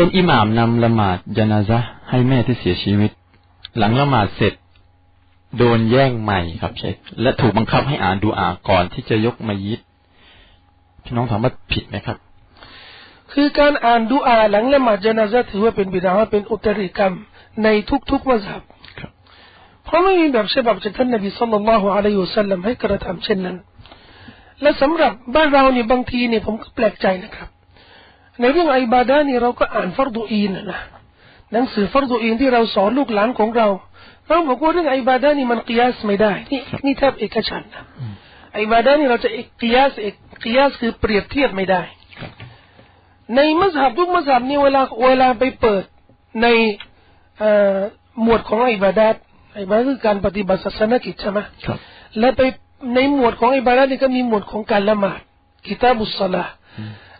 เป็นอิหม่ามนำละหมาดยานาซะให้แม่ที่เสียชีวิต หลังละหมาดเสร็จ โดนแย่งใหม่ครับเชคและถูกบังคับให้อ่านดูอาก่อนที่จะยกมายิดพี่น้องถามว่าผิดไหมครับ คือการอ่านดูอาหลังละหมาดจนาซะถือว่าเป็นบิดาเป็นอุตริกรรมในทุกๆมัสยิดเพราะไม่มีแบบฉบับจากท่านนบีสุลต่านละฮ์อะลัยฮิสซาลลัมให้กระทำเช่นนั้น และสำหรับบ้านเราเนี่ยบางทีเนี่ยผมก็แปลกใจนะครับ ในเรื่องอิบาดานี่เราก็อ่านฟัรดูอีนนะหนังสือฟัรดูอีนที่เราสอนลูกหลานของเราเราบอกว่าเรื่องอิบาดานี่มันกิยาสไม่ได้ นี่นี่แทบเอกฉันนะอิบาดานี่เราจะกิยาสเอกกิยาสคือเปรียบเทียบไม่ได้ ในมัสยิดทุกมัสยิดนี่เวลาเวลาไปเปิดในหมวดของอิบาดาตอิบาดาคือการปฏิบัติศาสนกิจใช่ไหมครับและไปในหมวดของอิบาดาตนี่ก็มีหมวดของการละหมาดกิตาบุสลา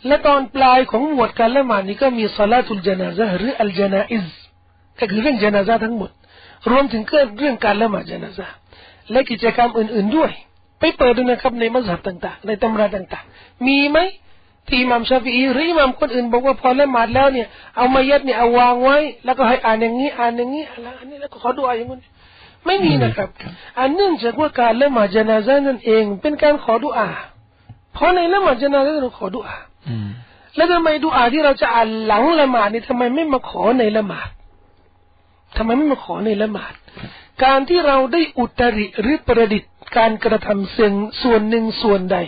และตอนปลายของหมวดการละหมาดนี่ก็มีสลาตุลจนาซะหรืออัลจนาอิซก็คือเรื่องจนาซะทั้งหมด รวมถึงเรื่องการละหมาดจนาซะและกิจกรรมอื่น ๆด้วย ไปเปิดดูนะครับในมัสยิดต่างๆ ในตำราต่างๆ มีไหมที่อิหม่ามชาฟีอีหรืออิหม่ามคนอื่นบอกว่าพอละหมาดแล้วเนี่ยเอามายัดเนี่ยเอาวางไว้ แล้วก็ให้อ่านอย่างนี้อ่านอย่างนี้อะไรอันนี้แล้วก็ขอดูอาอย่างนี้ไม่มีนะครับ อันเนื่องจากว่าการละหมาดจนาซะนั่นเอง เป็นการขอดุอาเพราะในละหมาดจนาซะเราขอดุอา แล้วทำไมดุอาที่เราจะอ่านหลังละหมาดนี่ทำไมไม่มาขอในละหมาดทำไมไม่มาขอในละหมาด การที่เราได้อุตริหรือประดิษฐ์การกระทำสิ่งส่วนหนึ่งส่วนใด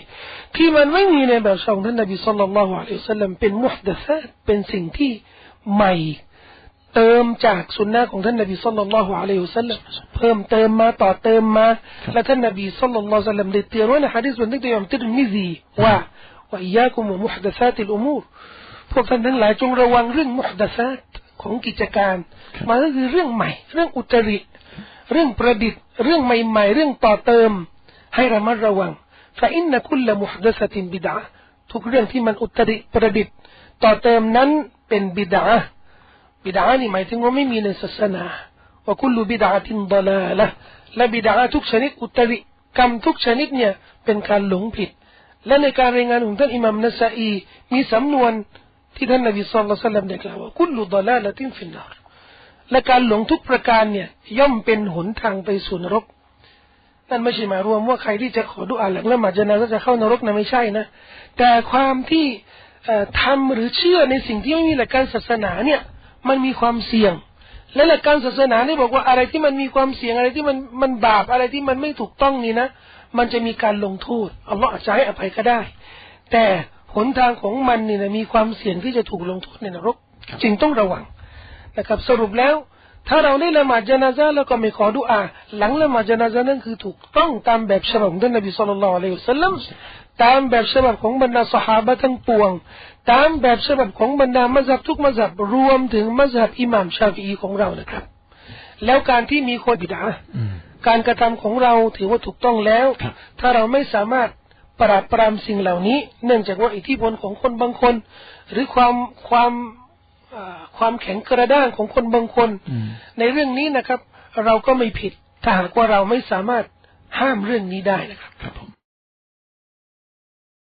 ที่มันไม่มีในแบบของท่านนบีสุลต่านละฮ์อะลัยฮิสซาลลัมเป็นมุฮดะซะเป็นสิ่งที่ใหม่ เติมจากสุนนะของท่านนบีสุลต่านละฮ์อะลัยฮิสซาลลัมเพิ่มเติมมาต่อเติมมา และท่านนบีสุลต่านละฮ์สัลลัมได้เตือนไว้ในฮะดีษบนที่ตัวยมติรมิซีว่า ว่ายากุมุมุฮดัซาติลอุมูรพวกท่านทั้งหลายจงระวังเรื่องมุฮดัซาตของกิจการมันก็คือเรื่องใหม่ เรื่องอุตริ เรื่องประดิษฐ์ เรื่องใหม่ๆ เรื่องต่อเติม ให้ระมัดระวังฟาอินนะคุลละมุฮดัซตินบิดาทุกเรื่องที่มันอุตริประดิษฐ์ ต่อเติมนั้นเป็นบิดาบิดานี่หมายถึงว่าไม่มีในศาสนาว่าคุลบิดาทินดลาละและบิดาทุกชนิดอุตริกรรมทุกชนิดเนี่ยเป็นการหลงผิด และในการรายงานของท่านอิมามนัสอีมีสำนวนที่ท่านนบีสุลต่านได้กล่าวว่าคุลดลาละตินฟินนารและการหลงทุกประการเนี่ย ย่อมเป็นหนทางไปสู่นรก นั่นไม่ใช่หมายรวมว่าใครที่จะขอดุอาหลังละหมาดจนาก็จะเข้านรกนะไม่ใช่นะ แต่ความที่ทำหรือเชื่อในสิ่งที่ไม่มีหลักการศาสนาเนี่ย มันมีความเสี่ยง และหลักการศาสนาเนี่ยบอกว่าอะไรที่มันมีความเสี่ยงอะไรที่มันมันบาปอะไรที่มันไม่ถูกต้องนี่นะ มันจะมีการลงโทษอัลลอฮฺอาจจะให้อภัยก็ได้ แต่หนทางของมันนี่นะมีความเสี่ยงที่จะถูกลงโทษในนรก จึงต้องระวังนะครับ สรุปแล้ว ถ้าเราได้ละหมาดจนาซาแล้วก็ไม่ขอดุอา หลังละหมาดจนาซานั่นคือถูกต้องตามแบบฉบับของท่านนบีสุลต่านละอัลลอฮฺสัลลัมตามแบบฉบับของบรรดาสหายทั้งปวง ตามแบบฉบับของบรรดามัสยิดทุกมัสยิดรวมถึงมัสยิดอิหม่ามชาฟีของเรานะครับ แล้วการที่มีคนบิดา การกระทำของเราถือว่าถูกต้องแล้ว ถ้าเราไม่สามารถปราบปรามสิ่งเหล่านี้ เนื่องจากว่าอิทธิพลของคนบางคน หรือความความความแข็งกระด้างของคนบางคน ในเรื่องนี้นะครับ เราก็ไม่ผิดถ้าหากว่าเราไม่สามารถห้ามเรื่องนี้ได้นะครับ